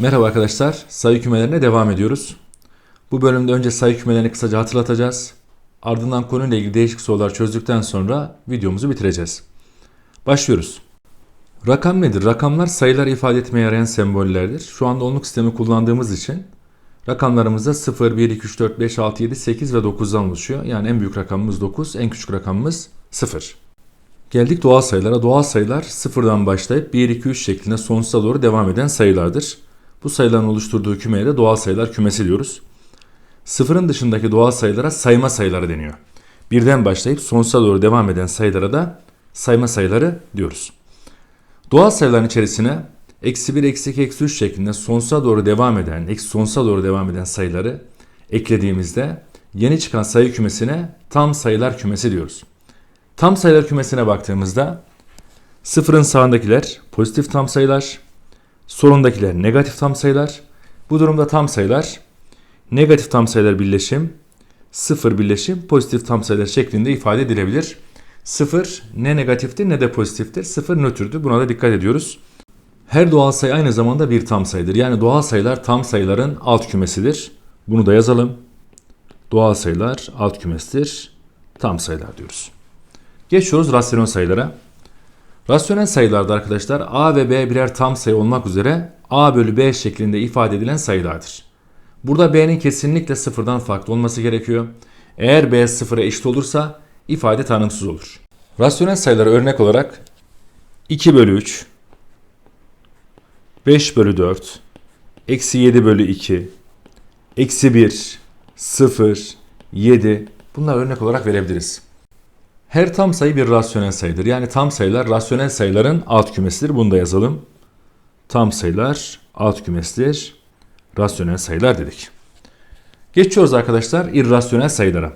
Merhaba arkadaşlar, sayı kümelerine devam ediyoruz. Bu bölümde önce sayı kümelerini kısaca hatırlatacağız. Ardından konuyla ilgili değişik sorular çözdükten sonra videomuzu bitireceğiz. Başlıyoruz. Rakam nedir? Rakamlar sayılar ifade etmeye yarayan sembollerdir. Şu anda onluk sistemi kullandığımız için rakamlarımızda 0, 1, 2, 3, 4, 5, 6, 7, 8 ve 9'dan oluşuyor. Yani en büyük rakamımız 9, en küçük rakamımız 0. Geldik doğal sayılara. Doğal sayılar sıfırdan başlayıp 1, 2, 3 şeklinde sonsuza doğru devam eden sayılardır. Bu sayıların oluşturduğu kümeye de doğal sayılar kümesi diyoruz. Sıfırın dışındaki doğal sayılara sayma sayıları deniyor. Birden başlayıp sonsuza doğru devam eden sayılara da sayma sayıları diyoruz. Doğal sayıların içerisine eksi 1, eksi 2, eksi 3 şeklinde sonsuza doğru devam eden, eksi sonsuza doğru devam eden sayıları eklediğimizde yeni çıkan sayı kümesine tam sayılar kümesi diyoruz. Tam sayılar kümesine baktığımızda sıfırın sağındakiler pozitif tam sayılar, solundakiler negatif tam sayılar. Bu durumda tam sayılar negatif tam sayılar birleşim, sıfır birleşim pozitif tam sayılar şeklinde ifade edilebilir. Sıfır ne negatiftir ne de pozitiftir. Sıfır nötrdür. Buna da dikkat ediyoruz. Her doğal sayı aynı zamanda bir tam sayıdır. Yani doğal sayılar tam sayıların alt kümesidir. Bunu da yazalım. Doğal sayılar alt kümesidir. Tam sayılar diyoruz. Geçiyoruz rasyonel sayılara. Rasyonel sayılarda arkadaşlar a ve b birer tam sayı olmak üzere a bölü b şeklinde ifade edilen sayılardır. Burada b'nin kesinlikle sıfırdan farklı olması gerekiyor. Eğer b sıfıra eşit olursa ifade tanımsız olur. Rasyonel sayılara örnek olarak 2 bölü 3, 5 bölü 4, eksi 7 bölü 2, eksi 1, 0, 7 bunlar örnek olarak verebiliriz. Her tam sayı bir rasyonel sayıdır. Yani tam sayılar rasyonel sayıların alt kümesidir. Bunu da yazalım. Tam sayılar alt kümesidir. Rasyonel sayılar dedik. Geçiyoruz arkadaşlar irrasyonel sayılara.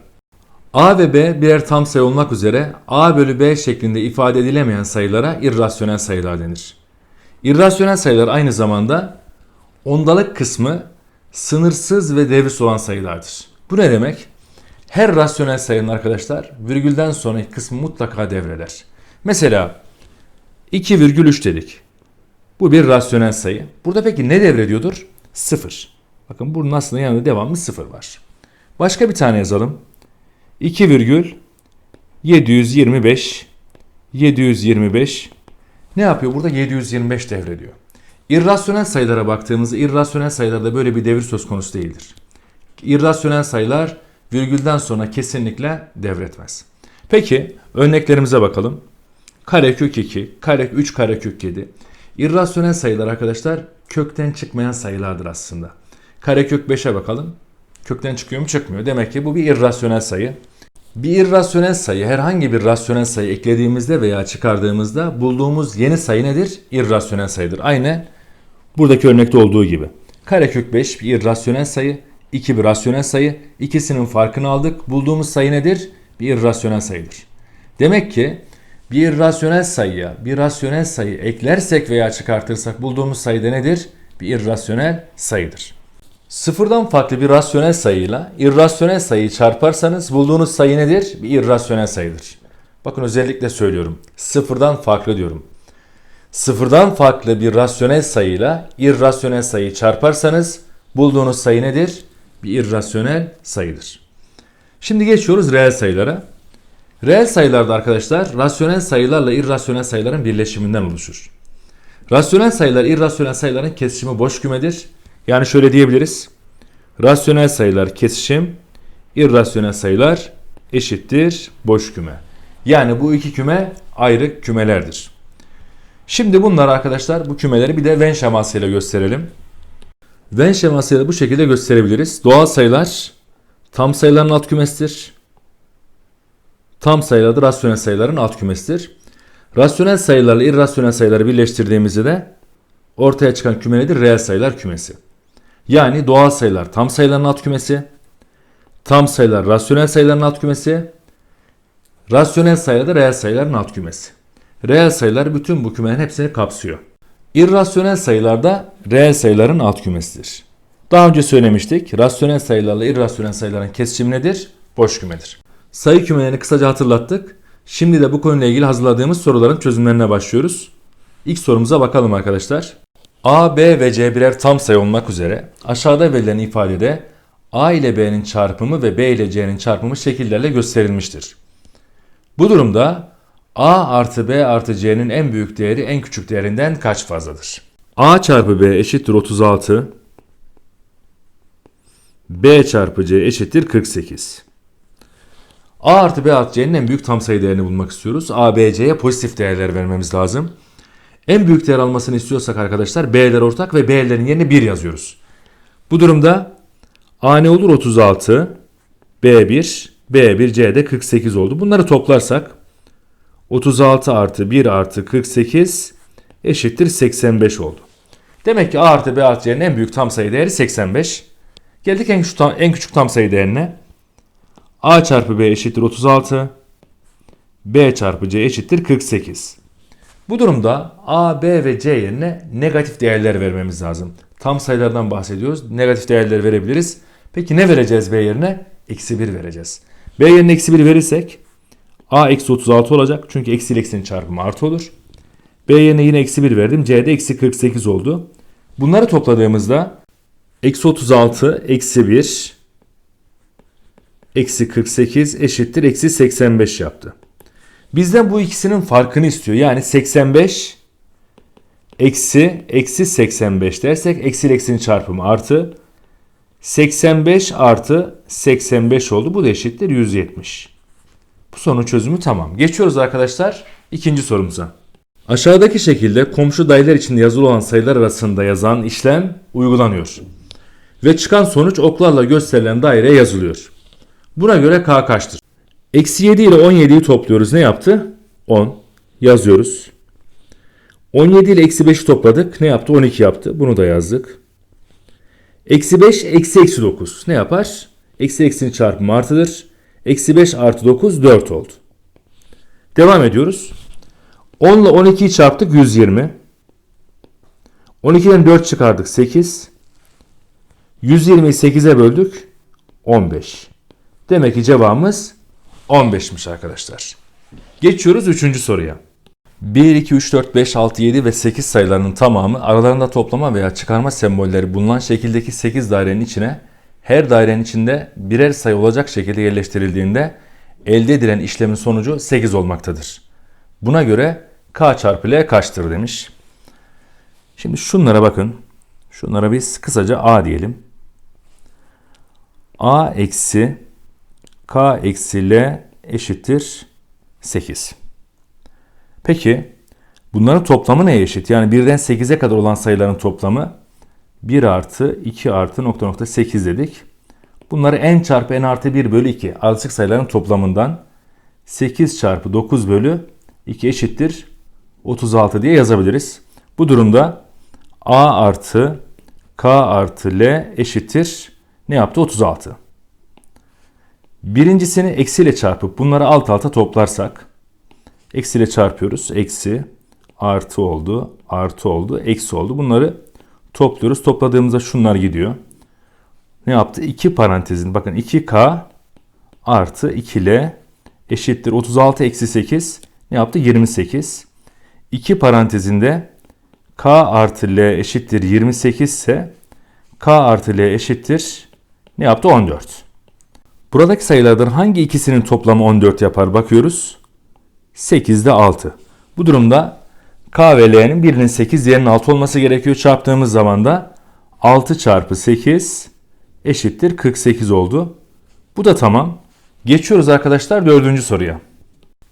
A ve B birer tam sayı olmak üzere A bölü B şeklinde ifade edilemeyen sayılara irrasyonel sayılar denir. İrrasyonel sayılar aynı zamanda ondalık kısmı sınırsız ve devrisi olan sayılardır. Bu ne demek? Her rasyonel sayının arkadaşlar virgülden sonraki kısmı mutlaka devreder. Mesela 2,3 dedik. Bu bir rasyonel sayı. Burada peki ne devrediyordur? 0. Bakın bunun aslında yanında devamlı 0 var. Başka bir tane yazalım. 2,725 725 ne yapıyor? Burada 725 devrediyor. İrrasyonel sayılara baktığımızda irrasyonel sayılarda böyle bir devir söz konusu değildir. İrrasyonel sayılar virgülden sonra kesinlikle devretmez. Peki örneklerimize bakalım. Karekök 2, karekök 3, karekök 7. İrrasyonel sayılar arkadaşlar kökten çıkmayan sayılardır aslında. Karekök 5'e bakalım. Kökten çıkıyor mu çıkmıyor. Demek ki bu bir irrasyonel sayı. Bir irrasyonel sayı herhangi bir rasyonel sayı eklediğimizde veya çıkardığımızda bulduğumuz yeni sayı nedir? İrrasyonel sayıdır. Aynı buradaki örnekte olduğu gibi. Karekök 5 bir irrasyonel sayı. 2 bir rasyonel sayı. İkisinin farkını aldık. Bulduğumuz sayı nedir? Bir irrasyonel sayıdır. Demek ki bir irrasyonel sayıya bir rasyonel sayı eklersek veya çıkartırsak bulduğumuz sayı da nedir? Bir irrasyonel sayıdır. Sıfırdan farklı bir rasyonel sayıyla irrasyonel sayıyı çarparsanız bulduğunuz sayı nedir? Bir irrasyonel sayıdır. Bakın özellikle söylüyorum. Sıfırdan farklı diyorum. Sıfırdan farklı bir rasyonel sayıyla irrasyonel sayıyı çarparsanız bulduğunuz sayı nedir? Bir irrasyonel sayıdır. Şimdi geçiyoruz reel sayılara. Reel sayılarda arkadaşlar rasyonel sayılarla irrasyonel sayıların birleşiminden oluşur. Rasyonel sayılar irrasyonel sayıların kesişimi boş kümedir. Yani şöyle diyebiliriz. Rasyonel sayılar kesişim, irrasyonel sayılar eşittir boş küme. Yani bu iki küme ayrı kümelerdir. Şimdi bunlar arkadaşlar bu kümeleri bir de Venn şemasıyla gösterelim. Venn şemasıyla bu şekilde gösterebiliriz. Doğal sayılar tam sayıların alt kümesidir. Tam sayılar da rasyonel sayıların alt kümesidir. Rasyonel sayılarla irrasyonel sayıları birleştirdiğimizde de ortaya çıkan küme nedir? Reel sayılar kümesi. Yani doğal sayılar tam sayıların alt kümesi, tam sayılar rasyonel sayıların alt kümesi, rasyonel sayılar da reel sayıların alt kümesi. Reel sayılar bütün bu kümenin hepsini kapsıyor. İrrasyonel sayılar da reel sayıların alt kümesidir. Daha önce söylemiştik. Rasyonel sayılarla irrasyonel sayıların kesişimi nedir? Boş kümedir. Sayı kümelerini kısaca hatırlattık. Şimdi de bu konuyla ilgili hazırladığımız soruların çözümlerine başlıyoruz. İlk sorumuza bakalım arkadaşlar. A, B ve C birer tam sayı olmak üzere aşağıda verilen ifadede A ile B'nin çarpımı ve B ile C'nin çarpımı şekillerle gösterilmiştir. Bu durumda A artı B artı C'nin en büyük değeri en küçük değerinden kaç fazladır? A çarpı B eşittir 36. B çarpı C eşittir 48. A artı B artı C'nin en büyük tam sayı değerini bulmak istiyoruz. A, B, C'ye pozitif değerler vermemiz lazım. En büyük değer almasını istiyorsak arkadaşlar B'ler ortak ve B'lerin yerine 1 yazıyoruz. Bu durumda A ne olur? 36. B1, B1, C'de 48 oldu. Bunları toplarsak 36 artı 1 artı 48 eşittir 85 oldu. Demek ki A artı B artı C'nin en büyük tam sayı değeri 85. Geldik en küçük tam, en küçük tam sayı değerine. A çarpı B eşittir 36. B çarpı C eşittir 48. Bu durumda A, B ve C yerine negatif değerler vermemiz lazım. Tam sayılardan bahsediyoruz. Negatif değerler verebiliriz. Peki ne vereceğiz B yerine? Eksi 1 vereceğiz. B yerine eksi 1 verirsek A eksi 36 olacak. Çünkü eksi ile eksinin çarpımı artı olur. B yerine yine eksi 1 verdim. C'de eksi 48 oldu. Bunları topladığımızda eksi 36 eksi 1 eksi 48 eşittir eksi 85 yaptı. Bizden bu ikisinin farkını istiyor. Yani 85 eksi eksi 85 dersek eksi ile eksinin çarpımı artı 85 artı 85 oldu. Bu da eşittir 170. Bu sorunun çözümü tamam. Geçiyoruz arkadaşlar ikinci sorumuza. Aşağıdaki şekilde komşu dayılar içinde yazılı olan sayılar arasında yazan işlem uygulanıyor. Ve çıkan sonuç oklarla gösterilen daireye yazılıyor. Buna göre k kaçtır? Eksi 7 ile 17'yi topluyoruz. Ne yaptı? 10. Yazıyoruz. 17 ile eksi 5'i topladık. Ne yaptı? 12 yaptı. Bunu da yazdık. Eksi 5 eksi eksi 9. Ne yapar? Eksi eksinin çarpımı artıdır. Eksi 5 artı 9 4 oldu. Devam ediyoruz. 10 ile 12'yi çarptık 120. 12'den 4 çıkardık 8. 120'yi 8'e böldük 15. Demek ki cevabımız 15'miş arkadaşlar. Geçiyoruz 3. soruya. 1, 2, 3, 4, 5, 6, 7 ve 8 sayılarının tamamı aralarında toplama veya çıkarma sembolleri bulunan şekildeki 8 dairenin içine her dairenin içinde birer sayı olacak şekilde yerleştirildiğinde elde edilen işlemin sonucu 8 olmaktadır. Buna göre k çarpı l kaçtır demiş. Şimdi şunlara bakın. Şunlara biz kısaca a diyelim. a eksi k eksi l eşittir 8. Peki bunların toplamı neye eşit? Yani 1'den 8'e kadar olan sayıların toplamı 1 artı 2 artı nokta nokta 8 dedik. Bunları n çarpı n artı 1 bölü 2 ardışık sayıların toplamından 8 çarpı 9 bölü 2 eşittir 36 diye yazabiliriz. Bu durumda a artı k artı l eşittir ne yaptı? 36. Birincisini eksiyle çarpıp bunları alt alta toplarsak eksiyle çarpıyoruz. Eksi artı oldu, artı oldu, eksi oldu. Bunları topluyoruz. Topladığımızda şunlar gidiyor. Ne yaptı? 2 parantezin bakın 2k artı 2l eşittir 36 eksi 8 ne yaptı? 28. 2 parantezinde k artı l eşittir 28 ise k artı l eşittir ne yaptı? 14. Buradaki sayılardan hangi ikisinin toplamı 14 yapar bakıyoruz. 8'de 6. Bu durumda K ve L'nin birinin 8 diğerinin 6 olması gerekiyor. Çarptığımız zaman da 6 çarpı 8 eşittir 48 oldu. Bu da tamam. Geçiyoruz arkadaşlar dördüncü soruya.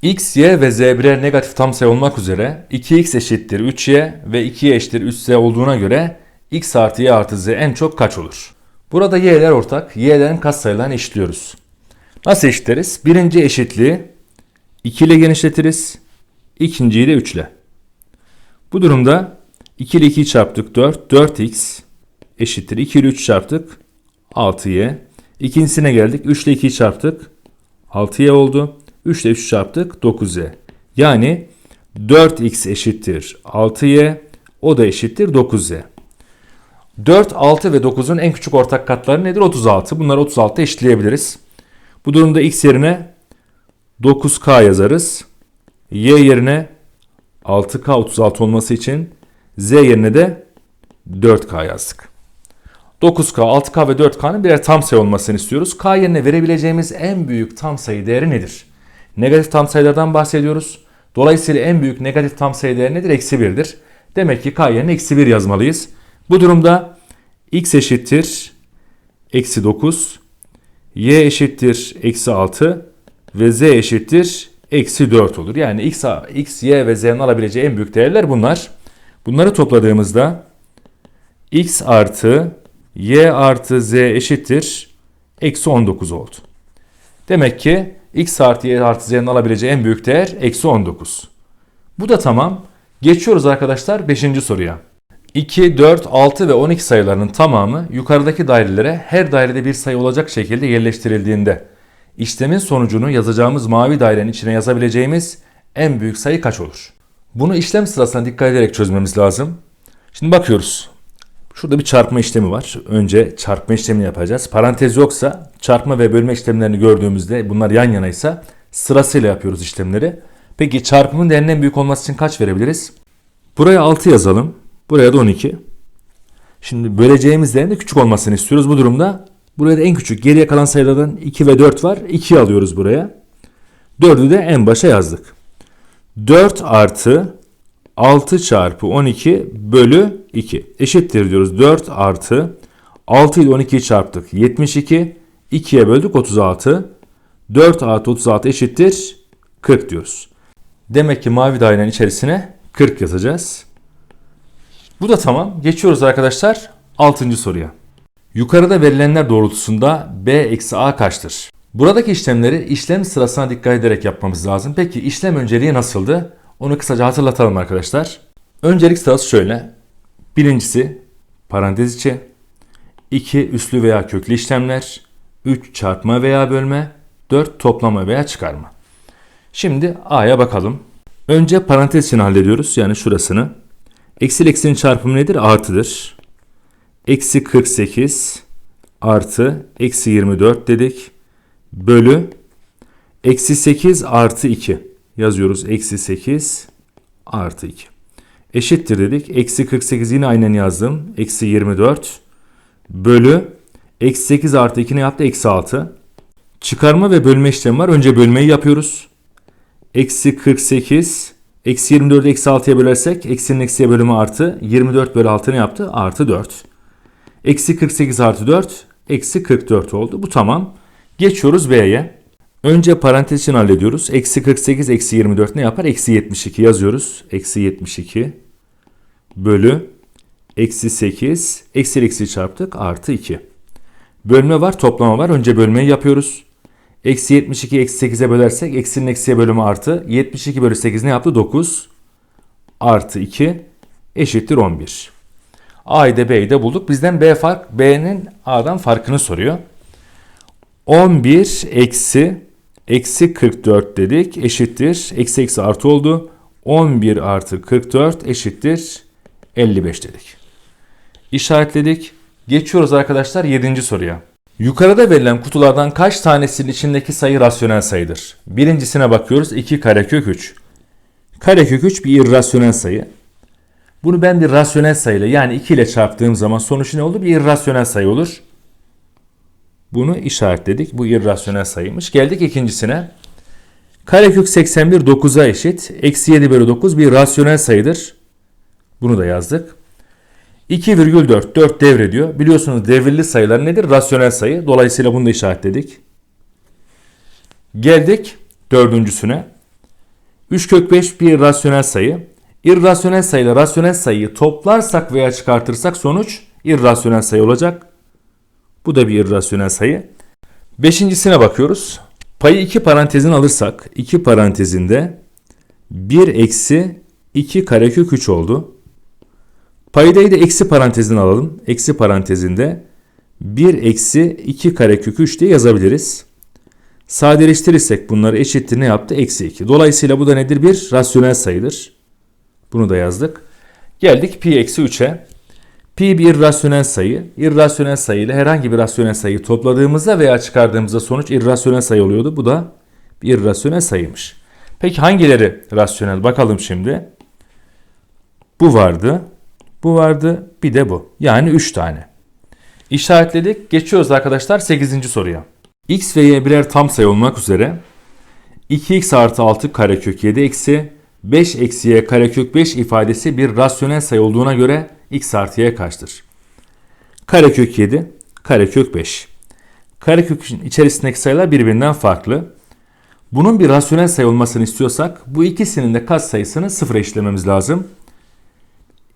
X, Y ve Z birer negatif tam sayı olmak üzere 2x eşittir 3y ve 2y eşittir 3z olduğuna göre x artı y artı z en çok kaç olur? Burada y'ler ortak. Y'lerin katsayılarını eşitliyoruz. Nasıl eşitleriz? Birinci eşitliği 2 ile genişletiriz. İkinciyi de 3 ile. Bu durumda 2 ile 2'yi çarptık 4. 4x eşittir. 2 ile 3 çarptık 6y. İkincisine geldik. 3 ile 2'yi çarptık. 6y oldu. 3 ile 3 çarptık 9y. Yani 4x eşittir 6y. O da eşittir 9y. 4, 6 ve 9'un en küçük ortak katları nedir? 36. Bunları 36 eşitleyebiliriz. Bu durumda x yerine 9k yazarız. Y yerine 6k 36 olması için Z yerine de 4K yazdık. 9K, 6K ve 4K'nın birer tam sayı olmasını istiyoruz. K yerine verebileceğimiz en büyük tam sayı değeri nedir? Negatif tam sayılardan bahsediyoruz. Dolayısıyla en büyük negatif tam sayı değeri nedir? Eksi 1'dir. Demek ki K yerine eksi 1 yazmalıyız. Bu durumda x eşittir eksi 9, y eşittir eksi 6 ve z eşittir eksi 4 olur. Yani x, x, y ve z'nin alabileceği en büyük değerler bunlar. Bunları topladığımızda x artı y artı z eşittir eksi 19 oldu. Demek ki x artı y artı z'nin alabileceği en büyük değer eksi 19. Bu da tamam. Geçiyoruz arkadaşlar 5. soruya. 2, 4, 6 ve 12 sayılarının tamamı yukarıdaki dairelere her dairede bir sayı olacak şekilde yerleştirildiğinde işlemin sonucunu yazacağımız mavi dairenin içine yazabileceğimiz en büyük sayı kaç olur? Bunu işlem sırasına dikkat ederek çözmemiz lazım. Şimdi bakıyoruz. Şurada bir çarpma işlemi var. Önce çarpma işlemini yapacağız. Parantez yoksa çarpma ve bölme işlemlerini gördüğümüzde bunlar yan yanaysa sırasıyla yapıyoruz işlemleri. Peki çarpımın değerinin en büyük olması için kaç verebiliriz? Buraya 6 yazalım. Buraya da 12. Şimdi böleceğimiz değerin de küçük olmasını istiyoruz. Bu durumda buraya da en küçük geriye kalan sayılardan 2 ve 4 var. 2'yi alıyoruz buraya. 4'ü de en başa yazdık. 4 artı 6 çarpı 12 bölü 2 eşittir diyoruz. 4 artı 6 ile 12'yi çarptık. 72. 2'ye böldük 36. 4 artı 36 eşittir 40 diyoruz. Demek ki mavi dairenin içerisine 40 yazacağız. Bu da tamam. Geçiyoruz arkadaşlar 6. soruya. Yukarıda verilenler doğrultusunda b eksi a kaçtır? Buradaki işlemleri işlem sırasına dikkat ederek yapmamız lazım. Peki işlem önceliği nasıldı? Onu kısaca hatırlatalım arkadaşlar. Öncelik sırası şöyle. Birincisi parantez içi. 2 üslü veya köklü işlemler. 3 çarpma veya bölme. 4 toplama veya çıkarma. Şimdi A'ya bakalım. Önce parantez içini hallediyoruz. Yani şurasını. Eksi eksinin çarpımı nedir? Artıdır. Eksi 48 artı eksi 24 dedik. Bölü eksi 8 artı 2 yazıyoruz. Eksi 8 artı 2. Eşittir dedik. Eksi 48 yine aynen yazdım. Eksi 24 bölü eksi 8 artı 2 ne yaptı? Eksi 6. Çıkarma ve bölme işlemi var. Önce bölmeyi yapıyoruz. Eksi 48 eksi 24'ü eksi 6'ya bölersek eksinin eksiye bölümü artı 24 bölü 6 ne yaptı? Artı 4. Eksi 48 artı 4 eksi 44 oldu. Bu tamam. Geçiyoruz B'ye. Önce parantez için hallediyoruz. Eksi 48 eksi 24 ne yapar? Eksi 72 yazıyoruz. Eksi 72 bölü eksi 8 eksi eksi çarptık artı 2. Bölme var toplama var. Önce bölmeyi yapıyoruz. Eksi 72 eksi 8'e bölersek eksinin eksiye bölümü artı. 72 bölü 8 ne yaptı? 9 artı 2 eşittir 11. A'yı da B'yi de bulduk. Bizden B fark B'nin A'dan farkını soruyor. 11 eksi eksi 44 dedik eşittir. Eksi eksi artı oldu. 11 artı 44 eşittir 55 dedik. İşaretledik. Geçiyoruz arkadaşlar 7. soruya. Yukarıda verilen kutulardan kaç tanesinin içindeki sayı rasyonel sayıdır? Birincisine bakıyoruz 2 karekök 3. Karekök 3 bir irrasyonel sayı. Bunu ben bir rasyonel sayıyla yani 2 ile çarptığım zaman sonuç ne olur? Bir irrasyonel sayı olur. Bunu işaretledik. Bu irrasyonel sayıymış. Geldik ikincisine. Karekök 81 9'a eşit. Eksi 7 bölü 9 bir rasyonel sayıdır. Bunu da yazdık. 2,4 4 devrediyor. Biliyorsunuz devirli sayılar nedir? Rasyonel sayı. Dolayısıyla bunu da işaretledik. Geldik dördüncüsüne. 3 kök 5 bir rasyonel sayı. İrrasyonel sayıyla rasyonel sayıyı toplarsak veya çıkartırsak sonuç irrasyonel sayı olacak. Bu da bir irrasyonel sayı. Beşincisine bakıyoruz. Payı iki parantezin alırsak iki parantezinde 1 eksi 2 karekök 3 oldu. Paydayı da eksi parantezin alalım. Eksi parantezinde 1 eksi 2 karekök 3 diye yazabiliriz. Sadeleştirirsek bunları eşittir ne yaptı? Eksi 2. Dolayısıyla bu da nedir? Bir rasyonel sayıdır. Bunu da yazdık. Geldik pi eksi 3'e. Pi bir irrasyonel sayı. İrrasyonel sayı ile herhangi bir rasyonel sayıyı topladığımızda veya çıkardığımızda sonuç irrasyonel sayı oluyordu. Bu da bir irrasyonel sayıymış. Peki hangileri rasyonel? Bakalım şimdi. Bu vardı. Bu vardı. Bir de bu. Yani 3 tane. İşaretledik. Geçiyoruz arkadaşlar 8. soruya. X ve Y birer tam sayı olmak üzere 2x artı 6 karekök 7 eksi 5 eksi y karekök 5 ifadesi bir rasyonel sayı olduğuna göre x artı y kaçtır? Karekök 7, karekök 5. Karekökün içerisindeki sayılar birbirinden farklı. Bunun bir rasyonel sayı olmasını istiyorsak bu ikisinin de katsayısını sıfıra eşitlememiz lazım.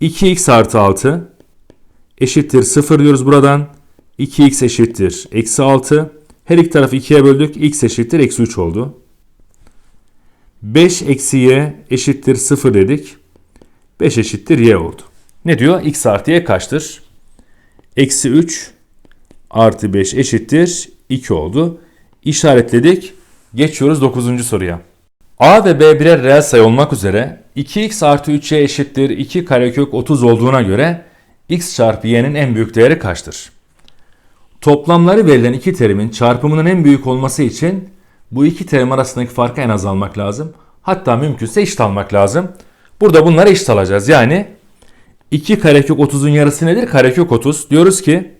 2x artı 6 eşittir 0 diyoruz buradan. 2x eşittir eksi 6. Her iki tarafı 2'ye böldük. x eşittir eksi 3 oldu. 5 eksi y eşittir 0 dedik. 5 eşittir y oldu. Ne diyor? x artı y kaçtır? Eksi 3 artı 5 eşittir 2 oldu. İşaretledik. Geçiyoruz 9. soruya. A ve B birer reel sayı olmak üzere 2x artı 3y eşittir 2 karekök 30 olduğuna göre x çarpı y'nin en büyük değeri kaçtır? Toplamları verilen iki terimin çarpımının en büyük olması için bu iki terim arasındaki farkı en az almak lazım. Hatta mümkünse eşit almak lazım. Burada bunları eşit alacağız. Yani 2 karekök 30'un yarısı nedir? Karekök 30. Diyoruz ki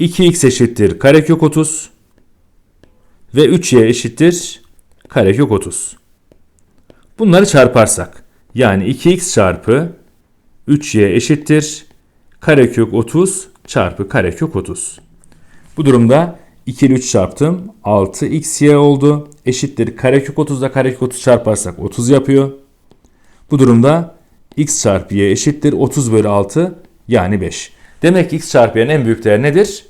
2x eşittir karekök 30 ve 3y eşittir karekök 30. Bunları çarparsak yani 2x çarpı 3y eşittir karekök 30 çarpı karekök 30. Bu durumda 2 ile 3 çarptım. 6xy oldu. Eşittir karekök 30 ile karekök 30 çarparsak 30 yapıyor. Bu durumda x çarpı y eşittir 30 bölü 6 yani 5. Demek ki x çarpı y'nin en büyük değeri nedir?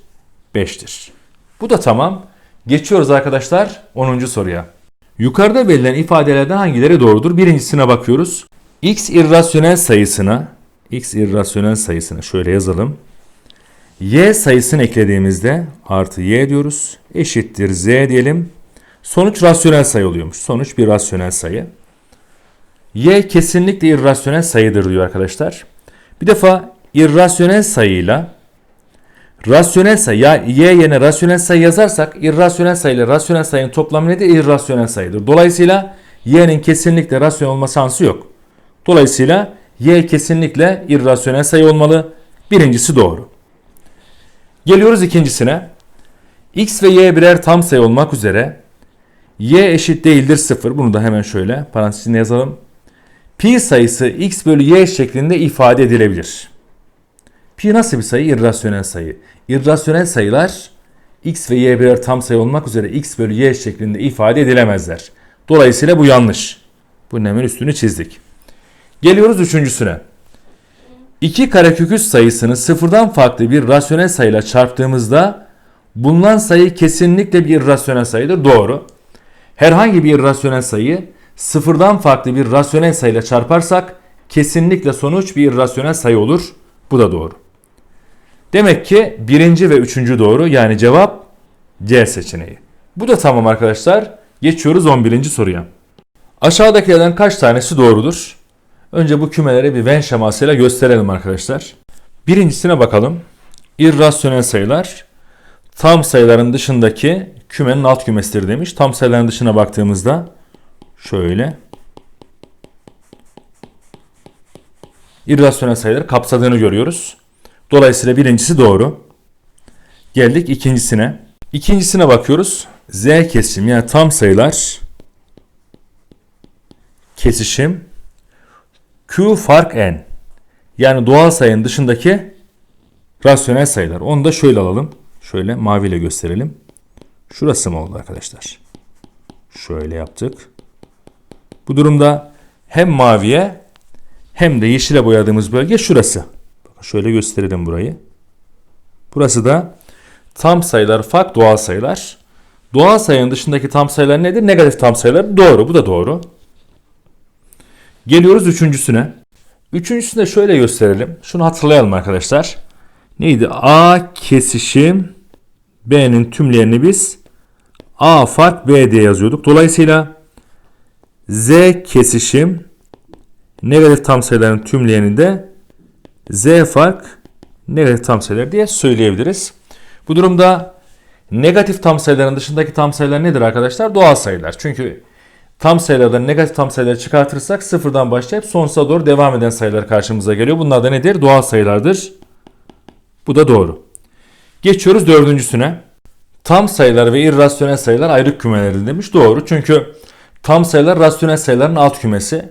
5'tir. Bu da tamam. Geçiyoruz arkadaşlar 10. soruya. Yukarıda verilen ifadelerden hangileri doğrudur? Birincisine bakıyoruz. x irrasyonel sayısına x irrasyonel sayısına şöyle yazalım. Y sayısını eklediğimizde artı y diyoruz. Eşittir z diyelim. Sonuç rasyonel sayı oluyormuş. Sonuç bir rasyonel sayı. y kesinlikle irrasyonel sayıdır diyor arkadaşlar. Bir defa irrasyonel sayıyla rasyonel sayı ya y yerine rasyonel sayı yazarsak irrasyonel sayı ile rasyonel sayının toplamı nedir? İrrasyonel sayıdır. Dolayısıyla y'nin kesinlikle rasyonel olma şansı yok. Dolayısıyla y kesinlikle irrasyonel sayı olmalı. Birincisi doğru. Geliyoruz ikincisine. x ve y birer tam sayı olmak üzere y eşit değildir 0. Bunu da hemen şöyle parantezine yazalım. Pi sayısı x bölü y şeklinde ifade edilebilir. Pi nasıl bir sayı? İrrasyonel sayı. İrrasyonel sayılar x ve y birer tam sayı olmak üzere x bölü y şeklinde ifade edilemezler. Dolayısıyla bu yanlış. Bunun hemen üstünü çizdik. Geliyoruz üçüncüsüne. 2 karekök üst sayısını sıfırdan farklı bir rasyonel sayıyla çarptığımızda bulunan sayı kesinlikle bir irrasyonel sayıdır. Doğru. Herhangi bir irrasyonel sayı sıfırdan farklı bir rasyonel sayıyla çarparsak kesinlikle sonuç bir irrasyonel sayı olur. Bu da doğru. Demek ki birinci ve üçüncü doğru yani cevap C seçeneği. Bu da tamam arkadaşlar. Geçiyoruz 11. soruya. Aşağıdakilerden kaç tanesi doğrudur? Önce bu kümeleri bir Venn şemasıyla gösterelim arkadaşlar. Birincisine bakalım. İrrasyonel sayılar tam sayıların dışındaki kümenin alt kümesidir demiş. Tam sayıların dışına baktığımızda şöyle irrasyonel sayıları kapsadığını görüyoruz. Dolayısıyla birincisi doğru. Geldik ikincisine. İkincisine bakıyoruz. Z kesişim yani tam sayılar kesişim Q fark n. Yani doğal sayının dışındaki rasyonel sayılar. Onu da şöyle alalım. Şöyle maviyle gösterelim. Şurası mı oldu arkadaşlar? Şöyle yaptık. Bu durumda hem maviye hem de yeşile boyadığımız bölge şurası. Şöyle gösterelim burayı. Burası da tam sayılar fark doğal sayılar. Doğal sayının dışındaki tam sayılar nedir? Negatif tam sayılar. Doğru. Bu da doğru. Geliyoruz üçüncüsüne. Üçüncüsünü de şöyle gösterelim. Şunu hatırlayalım arkadaşlar. Neydi? A kesişim B'nin tümlerini biz A fark B diye yazıyorduk. Dolayısıyla Z kesişim negatif tam sayıların tümleyeni de Z fark negatif tam sayılar diye söyleyebiliriz. Bu durumda negatif tam sayıların dışındaki tam sayılar nedir arkadaşlar? Doğal sayılar. Çünkü tam sayılardan negatif tam sayıları çıkartırsak sıfırdan başlayıp sonsuza doğru devam eden sayılar karşımıza geliyor. Bunlar da nedir? Doğal sayılardır. Bu da doğru. Geçiyoruz dördüncüsüne. Tam sayılar ve irrasyonel sayılar ayrı kümelerdir demiş. Doğru. Çünkü tam sayılar rasyonel sayıların alt kümesi.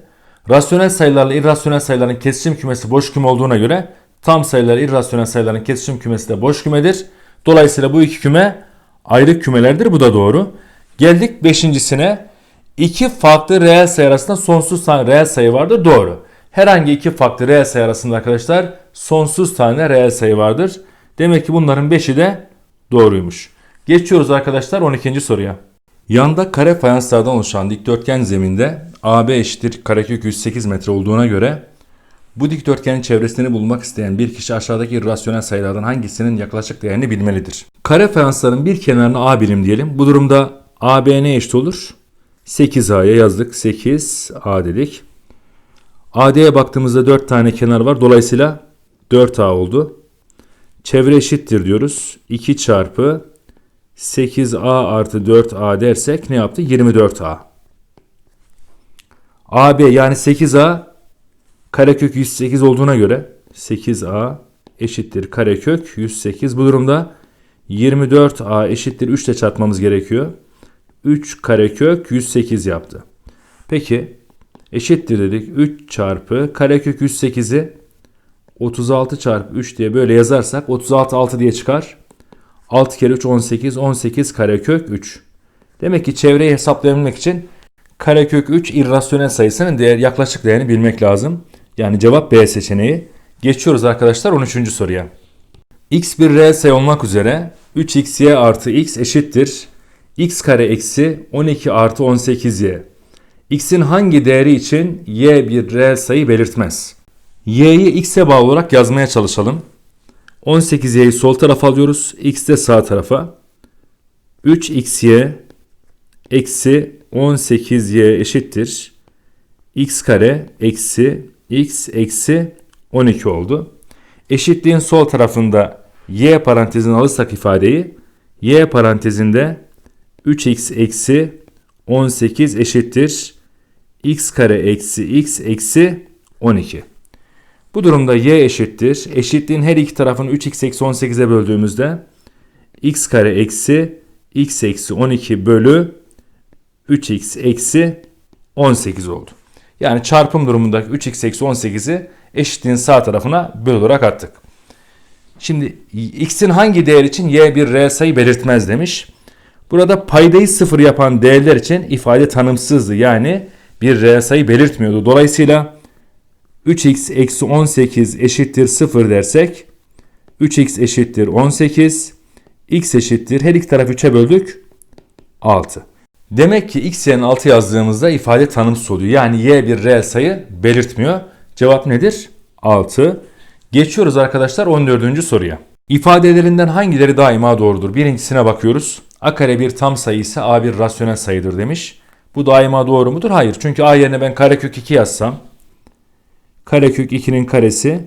Rasyonel sayılarla irrasyonel sayıların kesişim kümesi boş küme olduğuna göre tam sayılar irrasyonel sayıların kesişim kümesi de boş kümedir. Dolayısıyla bu iki küme ayrı kümelerdir. Bu da doğru. Geldik beşincisine. İki farklı reel sayı arasında sonsuz tane reel sayı vardır. Doğru. Herhangi iki farklı reel sayı arasında arkadaşlar sonsuz tane reel sayı vardır. Demek ki bunların beşi de doğruymuş. Geçiyoruz arkadaşlar 12. soruya. Yanda kare fayanslardan oluşan dikdörtgen zeminde AB eşittir karekök 108 metre olduğuna göre bu dikdörtgenin çevresini bulmak isteyen bir kişi aşağıdaki irrasyonel sayılardan hangisinin yaklaşık değerini bilmelidir. Kare fayansların bir kenarına A birim diyelim. Bu durumda AB ne eşit olur? 8A'ya yazdık. 8A dedik. AD'ye baktığımızda 4 tane kenar var. Dolayısıyla 4A oldu. Çevre eşittir diyoruz. 2 çarpı 8A artı 4A dersek ne yaptı? 24A. AB yani 8A karekök 108 olduğuna göre 8A eşittir karekök 108. Bu durumda 24A eşittir 3 ile çarpmamız gerekiyor. 3 karekök 108 yaptı. Peki eşittir dedik. 3 çarpı karekök 108'i 36 çarpı 3 diye böyle yazarsak 36 6 diye çıkar. 6 kere 3 18 18 karekök 3. Demek ki çevreyi hesaplayabilmek için karekök 3 irrasyonel sayısının değer yaklaşık değerini bilmek lazım. Yani cevap B seçeneği. Geçiyoruz arkadaşlar 13. soruya. x bir sayı olmak üzere 3xy artı x eşittir. X kare eksi 12 artı 18y. x'in hangi değeri için y bir reel sayı belirtmez? y'yi x'e bağlı olarak yazmaya çalışalım. 18y'yi sol tarafa alıyoruz. x de sağ tarafa. 3xy eksi 18y eşittir. x kare eksi x eksi 12 oldu. Eşitliğin sol tarafında y parantezine alırsak ifadeyi y parantezinde 3x eksi 18 eşittir. x kare eksi x eksi 12. Bu durumda y eşittir. Eşitliğin her iki tarafını 3x eksi 18'e böldüğümüzde x kare eksi x eksi 12 bölü 3x eksi 18 oldu. Yani çarpım durumundaki 3x eksi 18'i eşitliğin sağ tarafına böl olarak attık. Şimdi x'in hangi değer için y bir reel sayı belirtmez demiş. Burada paydayı sıfır yapan değerler için ifade tanımsızdı. Yani bir reel sayı belirtmiyordu. Dolayısıyla 3x eksi 18 eşittir 0 dersek 3x eşittir 18 x eşittir her iki tarafı 3'e böldük 6. Demek ki x yerine 6 yazdığımızda ifade tanımsız oluyor. Yani y bir reel sayı belirtmiyor. Cevap nedir? 6. Geçiyoruz arkadaşlar 14. soruya. İfadelerinden hangileri daima doğrudur? Birincisine bakıyoruz. A kare bir tam sayı ise A bir rasyonel sayıdır demiş. Bu daima doğru mudur? Hayır. Çünkü A yerine ben karekök 2 yazsam karekök 2'nin karesi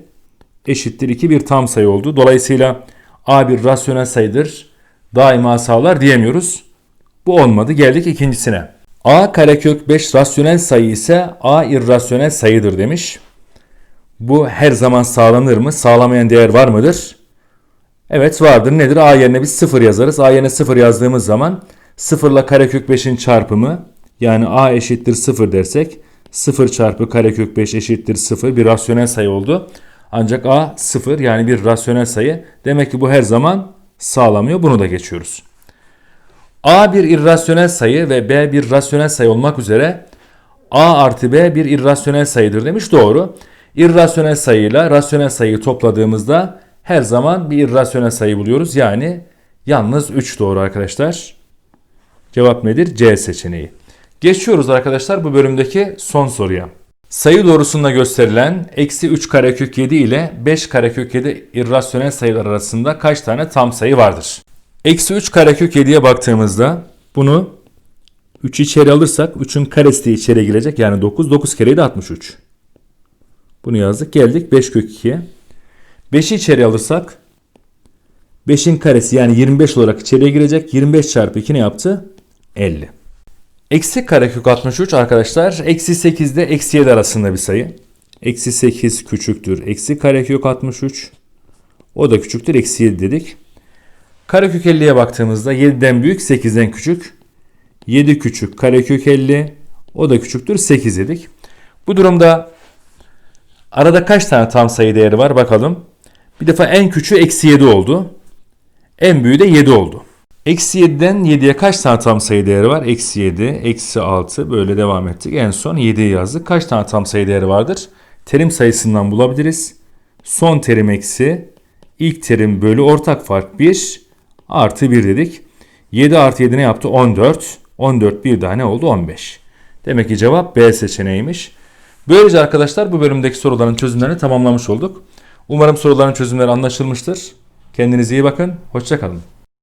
eşittir 2 bir tam sayı oldu. Dolayısıyla A bir rasyonel sayıdır. Daima sağlar diyemiyoruz. Bu olmadı. Geldik ikincisine. A karekök 5 rasyonel sayı ise A irrasyonel sayıdır demiş. Bu her zaman sağlanır mı? Sağlamayan değer var mıdır? Evet vardır. Nedir? A yerine biz 0 yazarız. A yerine 0 yazdığımız zaman 0 ile karekök 5'in çarpımı yani A eşittir 0 dersek 0 çarpı karekök 5 eşittir 0 bir rasyonel sayı oldu. Ancak A 0 yani bir rasyonel sayı. Demek ki bu her zaman sağlamıyor. Bunu da geçiyoruz. A bir irrasyonel sayı ve B bir rasyonel sayı olmak üzere A artı B bir irrasyonel sayıdır demiş. Doğru. İrrasyonel sayıyla rasyonel sayıyı topladığımızda her zaman bir irrasyonel sayı buluyoruz. Yani yalnız 3 doğru arkadaşlar. Cevap nedir? C seçeneği. Geçiyoruz arkadaşlar bu bölümdeki son soruya. Sayı doğrusunda gösterilen eksi 3 karekök 7 ile 5 karekök 7 irrasyonel sayılar arasında kaç tane tam sayı vardır? Eksi 3 karekök 7'ye baktığımızda bunu 3 içeri alırsak 3'ün karesi de içeri girecek. Yani 9. 9 kere de 63. Bunu yazdık. Geldik 5 kök 2'ye. 5'i içeri alırsak 5'in karesi yani 25 olarak içeriye girecek. 25 çarpı 2 ne yaptı? 50. Eksi karekök 63 arkadaşlar. Eksi 8 ile eksi 7 arasında bir sayı. Eksi 8 küçüktür. Eksi karekök 63. O da küçüktür. Eksi 7 dedik. Karekök 50'ye baktığımızda 7'den büyük 8'den küçük. 7 küçük karekök 50. O da küçüktür 8 dedik. Bu durumda arada kaç tane tam sayı değeri var bakalım. Bir defa en küçüğü eksi 7 oldu. En büyüğü de 7 oldu. Eksi 7'den 7'ye kaç tane tam sayı değeri var? Eksi 7, eksi 6 böyle devam ettik. En son 7'yi yazdık. Kaç tane tam sayı değeri vardır? Terim sayısından bulabiliriz. Son terim eksi ilk terim bölü ortak fark 1 artı 1 dedik. 7 artı 7 ne yaptı? 14. 14 bir daha ne oldu? 15. Demek ki cevap B seçeneğiymiş. Böylece arkadaşlar bu bölümdeki soruların çözümlerini tamamlamış olduk. Umarım soruların çözümleri anlaşılmıştır. Kendinize iyi bakın. Hoşçakalın.